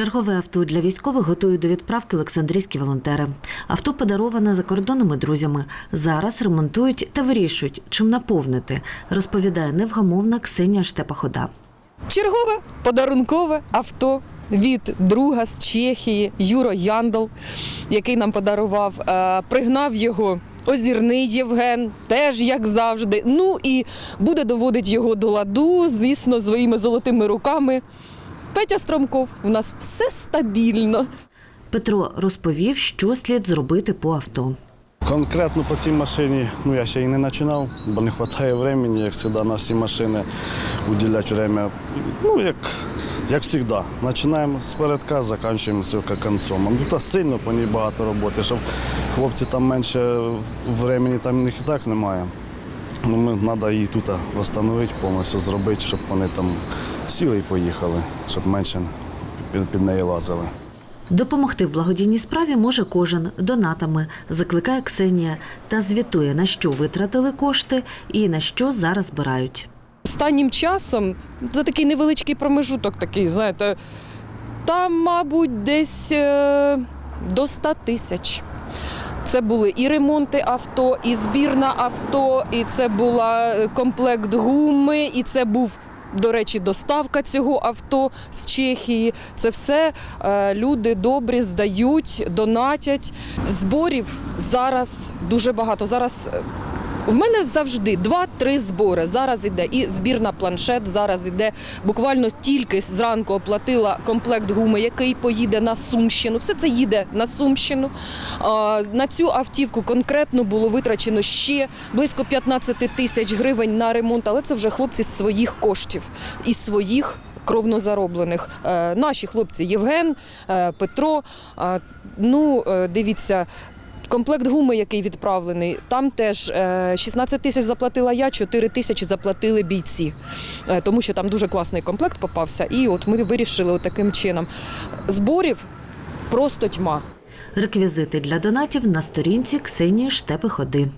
Чергове авто для військових готують до відправки олександрійські волонтери. Авто подароване закордонними друзями. Зараз ремонтують та вирішують, чим наповнити, розповідає невгамовна Ксенія Штепахода. Чергове подарункове авто від друга з Чехії Юро Яндал, який нам подарував. Е, Пригнав його озірний Євген, теж як завжди. Ну і буде доводити його до ладу, звісно, своїми золотими руками. Петя Стромков, у нас все стабільно. Петро розповів, що слід зробити по авто. Конкретно по цій машині, ну я ще й не починав, бо не вистачає времени, як завжди, на всі машини уділяти время. Ну, як, як завжди. Починаємо з передка, закінчуємо все кінцом. Ну, та сильно по ній багато роботи, щоб хлопці там менше времени там них і так немає. Ну, ми, треба її тут встановити, повністю зробити, щоб вони там сіли і поїхали, щоб менше під, під неї лазили. Допомогти в благодійній справі може кожен донатами, закликає Ксенія та звітує, на що витратили кошти і на що зараз збирають. Останнім часом за такий невеличкий промежуток, такий, знаєте, там, мабуть, десь е, до 100 тисяч. Це були і ремонти авто, і збір на авто, і це була е, комплект гуми, і це був. До речі, доставка цього авто з Чехії. Це все е, люди добрі здають, донатять. Зборів зараз дуже багато. Зараз е, в мене завжди два-три збори. Зараз іде і збір на планшет. Зараз іде буквально тільки зранку оплатила комплект гуми, який поїде на Сумщину. Все це їде на Сумщину. На цю автівку конкретно було витрачено ще близько 15 тисяч гривень на ремонт, але це вже хлопці з своїх коштів із своїх. Кровно зароблених Е, наші хлопці Євген, е, Петро. Ну, е, дивіться, Комплект гуми, який відправлений, там теж е, 16 тисяч заплатила я, 4 тисячі заплатили бійці, Е, тому що там дуже класний комплект попався. І от ми вирішили таким чином. Зборів просто тьма. Реквізити для донатів на сторінці Ксенії Штепи Ходи.